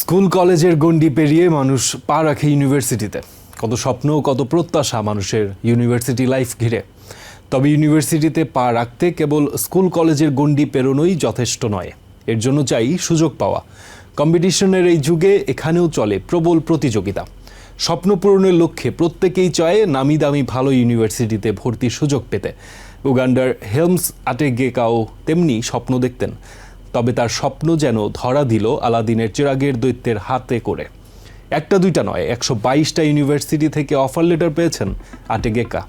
School কলেজের গণ্ডি পেরিয়ে মানুষ পা রাখে ইউনিভার্সিটিতে। কত স্বপ্ন, কত প্রত্যাশা মানুষের ইউনিভার্সিটি লাইফ ঘিরে। তবে ইউনিভার্সিটিতে পা রাখতে কেবল স্কুল কলেজের গণ্ডি পেরোনোই যথেষ্ট নয়। এর জন্য চাই সুযোগ পাওয়া। কম্পিটিশনের এই যুগে এখানেও চলে প্রবল প্রতিযোগিতা। স্বপ্ন পূরণের লক্ষ্যে প্রত্যেকেই চায় নামি দামি ভালো ইউনিভার্সিটিতে ভর্তির সুযোগ পেতে। উগান্ডার হেলমস আটেগেকাও তেমনি স্বপ্ন দেখতেন। তবে তার স্বপ্ন যেন ধরা দিল আলাদিনের চিরাগের দৈত্যের হাতে করে। একটা দুইটা নয়, একশো বাইশটা ইউনিভার্সিটি থেকে অফার লেটার পেয়েছেন আটেগেকা।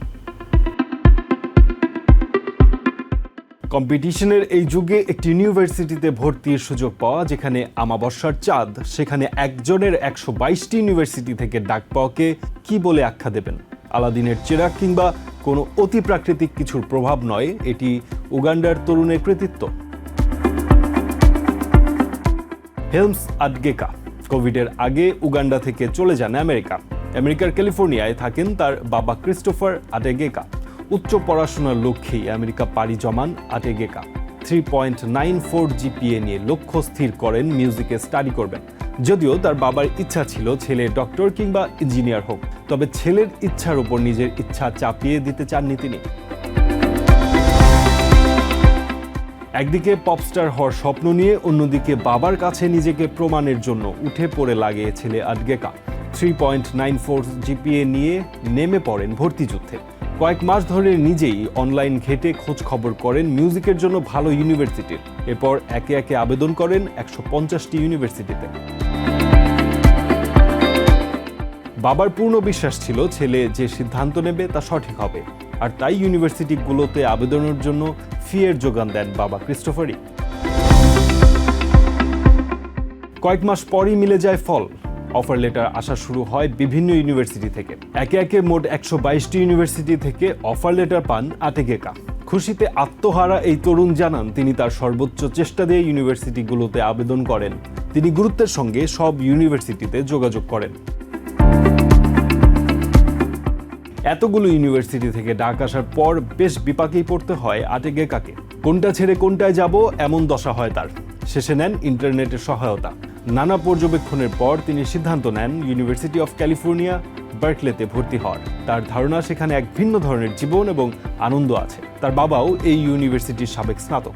কম্পিটিশনের এই যুগে একটি ইউনিভার্সিটিতে ভর্তির সুযোগ পাওয়া, যেখানে আমাবস্যার চাঁদ, সেখানে একজনের একশো বাইশটি ইউনিভার্সিটি থেকে ডাক পাওয়াকে কি বলে আখ্যা দেবেন? আলাদিনের চেরাগ কিংবা কোনো অতি প্রাকৃতিক কিছুর প্রভাব নয়, এটি উগান্ডার তরুণের কৃতিত্ব। হেলমস আডগেকা কোভিডের আগে উগান্ডা থেকে চলে যান আমেরিকা। আমেরিকার ক্যালিফোর্নিয়ায় থাকেন তার বাবা ক্রিস্টোফার আটেগেকা উচ্চ পড়াশোনার লক্ষ্যেই আমেরিকা পাড়ি জমান আটেগেকা three point nine four GPA নিয়ে লক্ষ্য স্থির করেন, মিউজিকে স্টাডি করবেন। যদিও তার বাবার ইচ্ছা ছিল ছেলে ডক্টর কিংবা ইঞ্জিনিয়ার হোক, তবে ছেলের ইচ্ছার উপর নিজের ইচ্ছা চাপিয়ে দিতে চাননি তিনি। একদিকে পপস্টার হওয়ার স্বপ্ন নিয়ে, অন্যদিকে বাবার কাছে নিজেকে প্রমাণের জন্য উঠে পড়ে লাগে ছেলে আডগেকা three point nine four GPA নিয়ে নেমে পড়েন ভর্তি যুদ্ধে। কয়েক মাস ধরে নিজেই অনলাইন ঘেটে খোঁজ খবর করেন মিউজিকের জন্য ভালো ইউনিভার্সিটির এরপর একে একে আবেদন করেন একশো পঞ্চাশটি ইউনিভার্সিটিতে বাবার পূর্ণ বিশ্বাস ছিল, ছেলে যে সিদ্ধান্ত নেবে তা সঠিক হবে। আর তাই ইউনিভার্সিটিগুলোতে আবেদনের জন্য ফিয়ের যোগান দেন বাবা ক্রিস্টোফারি কয়েক মাস পরই মিলে যায় ফল। অফার লেটার আসা শুরু হয় বিভিন্ন ইউনিভার্সিটি থেকে। একে একে মোট একশো বাইশটি ইউনিভার্সিটি থেকে অফার লেটার পান আটেগেকা খুশিতে আত্মহারা এই তরুণ জানান তিনি তার সর্বোচ্চ চেষ্টা দিয়ে ইউনিভার্সিটিগুলোতে আবেদন করেন। তিনি গুরুত্বের সঙ্গে সব ইউনিভার্সিটিতে যোগাযোগ করেন। এতগুলো ইউনিভার্সিটি থেকে ডাক আসার পর বেশ বিপাকেই পড়তে হয় আটেগেকাকে। কোনটা ছেড়ে কোনটায় যাব এমন দশা হয় তার। শেষে নেন ইন্টারনেটের সহায়তা। নানা পর্যবেক্ষণের পর তিনি সিদ্ধান্ত নেন ইউনিভার্সিটি অফ ক্যালিফোর্নিয়া, বার্কলেতে ভর্তি হওয়ার। তার ধারণা সেখানে এক ভিন্ন ধরনের জীবন এবং আনন্দ আছে। তার বাবাও এই ইউনিভার্সিটির সাবেক স্নাতক।